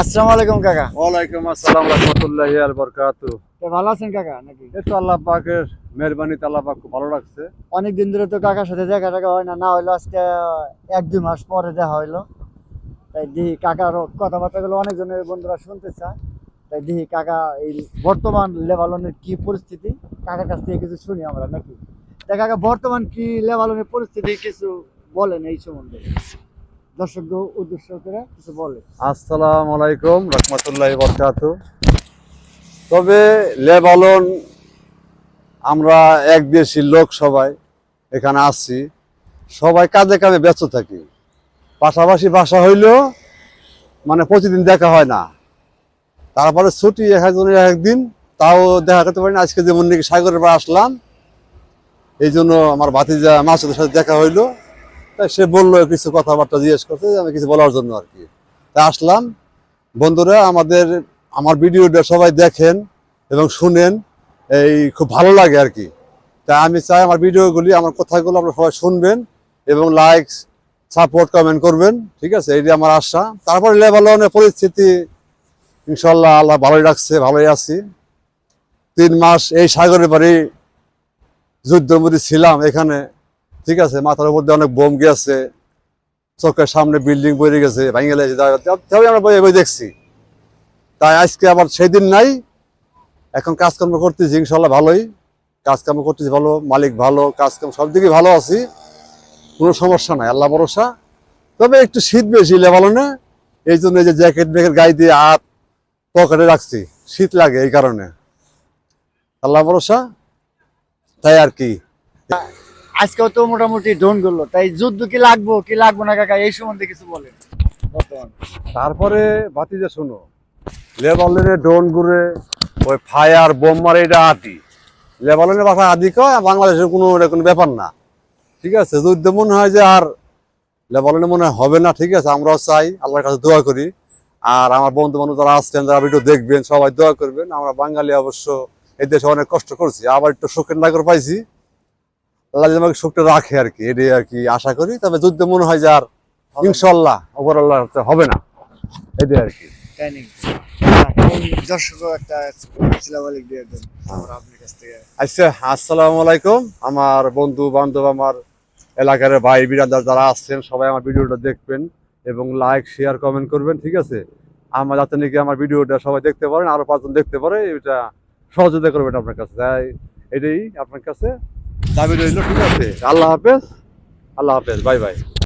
আসসালামু আলাইকুম কাকা। ওয়ালাইকুম আসসালাম রহমতুল্লাহি আল বরকাতু ভালো আছেন কাকা নাকি? এই তো আল্লাহ পাকের মেহরবানিতে আল্লাহ পাক ভালো রাখছে। অনেক দিন ধরে তো কাকার সাথে দেখা টাকা হয় না না হইল আজকে এক দুই মাস পরে দেখা হইল। তাই কাকার কথাবার্তাগুলো অনেকজনের বন্ধুরা শুনতে চায় তাই কাকা এই বর্তমান লেবালনের কি পরিস্থিতি কাকার কাছ থেকে কিছু শুনি আমরা নাকি? তা কাকা বর্তমান কি লেবালনের পরিস্থিতি কিছু বলেন এই সম্বন্ধে। উদ্দেশ্য কিছু বলে। আসসালামু আলাইকুম তবে লেবালন আমরা এক দেশের লোক সবাই এখানে আসছি। সবাই কাজে কাজে ব্যস্ত থাকি। পাশাপাশি বাসা হইলেও মানে প্রতিদিন দেখা হয় না। তারপরে ছুটি এক একজনের একদিন, তাও দেখা করতে পারি না আজকে যেমন নাকি সাগরের পর আসলাম এই জন্য আমার ভাতিজা মাসুদের সাথে দেখা হইল। সে বলল কিছু কথাবার্তা জিজ্ঞেস করতে যে আমি কিছু বলার জন্য আর কি। তাই আসলাম। বন্ধুরা, আমাদের, আমার ভিডিওটা সবাই দেখেন এবং শুনেন, এই খুব ভালো লাগে আর কি। তাই আমি চাই আমার ভিডিওগুলি, আমার কথাগুলো আপনারা সবাই শুনবেন এবং লাইক সাপোর্ট কমেন্ট করবেন, ঠিক আছে? এইটি আমার আশা। তারপরে লেবালনের পরিস্থিতি ইনশাল্লাহ আল্লাহ ভালোই রাখছে, ভালোই আছি। তিন মাস এই সাগরের বাড়ি যুদ্ধের মধ্যে ছিলাম এখানে। ঠিক আছে, মাথার উপর দিয়ে অনেক বোম গেছে চোখের সামনে বিল্ডিং বইরে গেছে, ভেঙে গেছে আমরা বই দেখছি। তাই আজকে আবার সেই দিন নাই, এখন কাজকর্ম করতেছি, ইনশাল্লাহ ভালোই। কাজকর্ম করতেছি ভালো, মালিক ভালো, কাজকর্ম সব দিকে ভালো আছি, কোনো সমস্যা নাই, আল্লাহ ভরসা। তবে একটু শীত বেশি লেবালনে এই জন্য এই যে জ্যাকেট ব্যাকেট গায়ে দিয়ে হাত পকেটে রাখছি, শীত লাগে এই কারণে। আল্লাহ ভরসা? তাই আর কি। আজকেও তো মোটামুটি ডোন করল তাই যুদ্ধ কি লাগবো কি লাগবো না কাকা, এই সম্বন্ধে কিছু বলেন। তারপরে বাতিজা শোনো লেবালনের ড্রোন ঘুরে ওই ফায়ার বোম মারে, এটা আটি লেবালনের ভাষা আদি কয় বাংলাদেশের কোনো কোনো ব্যাপার না। ঠিক আছে যুদ্ধ মনে হয় যে আর লেবালনে মনে হবে না, ঠিক আছে, আমরাও চাই, আল্লাহর কাছে দোয়া করি। আর আমার বন্ধু বান্ধব যারা আসছেন যারা ভিডিও দেখবেন, সবাই দোয়া করবেন। আমরা বাঙালি অবশ্য এই দেশে অনেক কষ্ট করছি, আবার একটু সুখের নাগর পাইছি। আল্লাহ আমাকে সুখটা রাখে আর কি এটাই আর কি আশা করি। তবে যুদ্ধ মনে হয় যে আর ইনশাল্লাহ ওপর আল্লাহ হবে না। এটাই আর কি কাছ থেকে। আচ্ছা আসসালামু আলাইকুম। আমার বন্ধু বান্ধব আমার এলাকার ভাই বিরাদার যারা আসছেন সবাই আমার ভিডিওটা দেখবেন এবং লাইক শেয়ার কমেন্ট করবেন ঠিক আছে? আমার যাতে নাকি আমার ভিডিওটা সবাই দেখতে পারেন আরও পাঁচজন দেখতে পারে এটা সহযোগিতা করবেন আপনার কাছে। তাই এটাই আপনার কাছে। দাবি রইল ঠিক আছে? আল্লাহ হাফেজ। আল্লাহ হাফেজ বাই বাই।